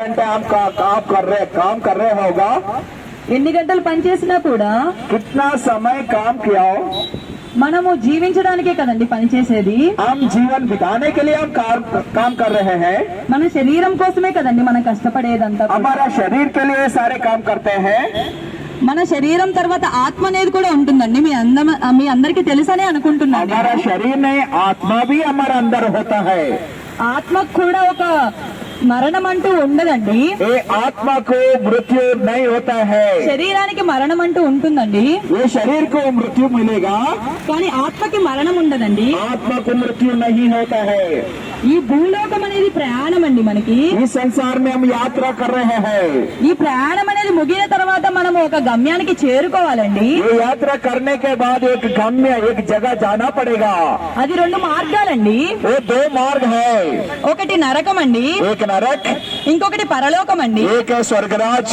घंटे आप का, काम कर रहे काम कर रहे होगा ఎన్ని గంటలు పనిచేసినా కూడా कितना समय काम किया हो మనము జీవించడానికే కదండి పనిచేసేది हम जीवन बिताने के लिए हम काम काम कर रहे हैं మన శరీరం కోసమే కదండి మనం కష్టపడేదంతా కూడా. हमारा शरीर के लिए सारे काम करते हैं మన శరీరం తర్వాత ఆత్మ అనేది కూడా ఉంటుందండి మీ అందం మీ అందరికి తెలుసనే అనుకుంటున్నాను हमारा शरीर नहीं आत्मा भी हमारा अंदर होता है ఆత్మకు కూడా ఒక మరణం అంటూ ఉండదండి. ఏ ఆత్మకు మృత్యు శరీరానికి మరణం అంటూ ఉంటుందండి. ఏ శరీరకు మృత్యు కానీ ఆత్మకి మరణం ఉండదండి. ఆత్మకు మృత్యు నహి హోతా హై. ఈ భూలోకం అనేది ప్రయాణం అండి మనకి. ఈ సంసారమే యాత్ర ఈ ప్రయాణం అనేది ముగిన తర్వాత మనం ఒక గమ్యానికి చేరుకోవాలండి. ఈ యాత్ర కర్ణకే బాద్ గమ్య ఒక జగ జానా పడేగా. అది రెండు మార్గాలండి. ఓ దో మార్గ హై ఒకటి నరకం అండి ఒక నరక్ ఇంకొకటి పరలోకం అండి एक है स्वर्गराज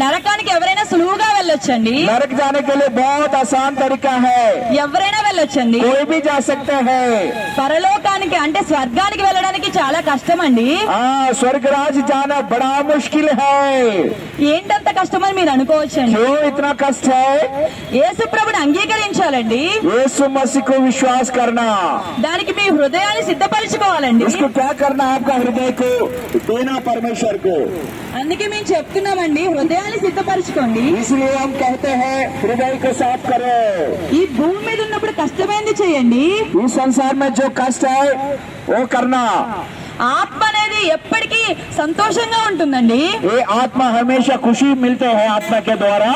నరకానికి ఎవరైనా సులువుగా వెళ్ళొచ్చండి नरक जाने के लिए बहुत आसान तरीका है ఎవరైనా వెళ్ళొచ్చండి कोई भी जा सकते हैं పరలోకానికి అంటే స్వర్గానికి వెళ్ళడానికి చాలా కష్టం అండి हाँ स्वर्गराज जाना बड़ा मुश्किल है ఏంటంత కష్టమని మీరు అనుకోవచ్చండి क्यों इतना कष्ट है యేసు ప్రభుని అంగీకరించాలండి यीशु मसीह को विश्वास करना దానికి మీ హృదయాన్ని సిద్ధపరచుకోవాలండి इसको क्या करना आपका हृदय को देना परमेश्वर को అందుకే మేము చెప్తున్నామండి హృదయాన్ని సిద్ధపరచుకోండి इसलिए हम कहते हैं हृदय को साफ करो ఈ భూమి మీద ఉన్నప్పుడు కష్టమైంది చేయండి इस संसार में जो कष्ट है वो करना ఆత్మ అనేది ఎప్పటికీ సంతోషంగా ఉంటుందండి ये आत्मा हमेशा खुशी मिलते हैं आत्मा के द्वारा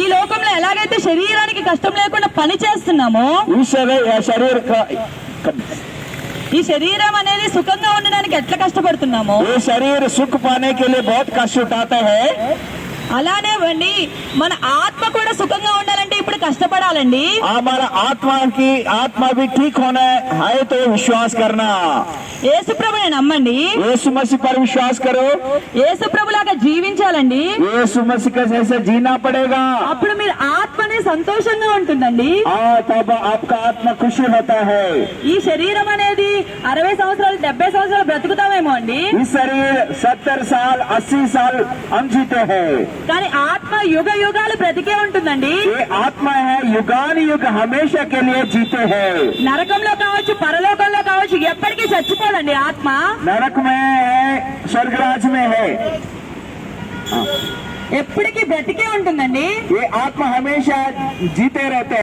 ఈ లోకంలో ఎలాగైతే శరీరానికి కష్టం లేకుండా పని చేస్తున్నామో इस शरीर शरीर का ఈ శరీరం అనేది సుఖంగా ఉండడానికి ఎట్లా కష్టపడుతున్నామో ये शरीर सुख पाने के लिए बहुत कष्ट उठाते हैं అలానే అండి మన ఆత్మ కూడా సుఖంగా ఉండాలంటే ఇప్పుడు కష్టపడాలండి हमारा आत्मा की आत्मा भी ठीक होना है तो विश्वास करना యేసుప్రభుని నమ్మండి यीशु मसीह पर विश्वास करो యేసుప్రభులాగా జీవించాలండి यीशु मसीह का जैसे जीना पड़ेगा అప్పుడు మీరు ఆత్మనే సంతోషంగా ఉంటుందండి. ఈ శరీరం అనేది అరవై సంవత్సరాలు డెబ్బై సంవత్సరాలు బ్రతుకుతామేమో అండి. ఈ సత్తర్ సాల్ అస్సీ సాల్ అంజితే కానీ ఆత్మ యుగ యుగాలు బ్రతికే ఉంటుందండి. ఆత్మ యుగాని యుగ హమేషా కే జీతే నరకంలో కావచ్చు పరలోకంలో కావచ్చు ఎప్పటికీ చచ్చిపోదండి ఆత్మ. నరకమే స్వర్గరాజమే హై. ఎప్పటికీ బ్రతికే ఉంటుందండి ये आत्मा हमेशा जीते रहते हैं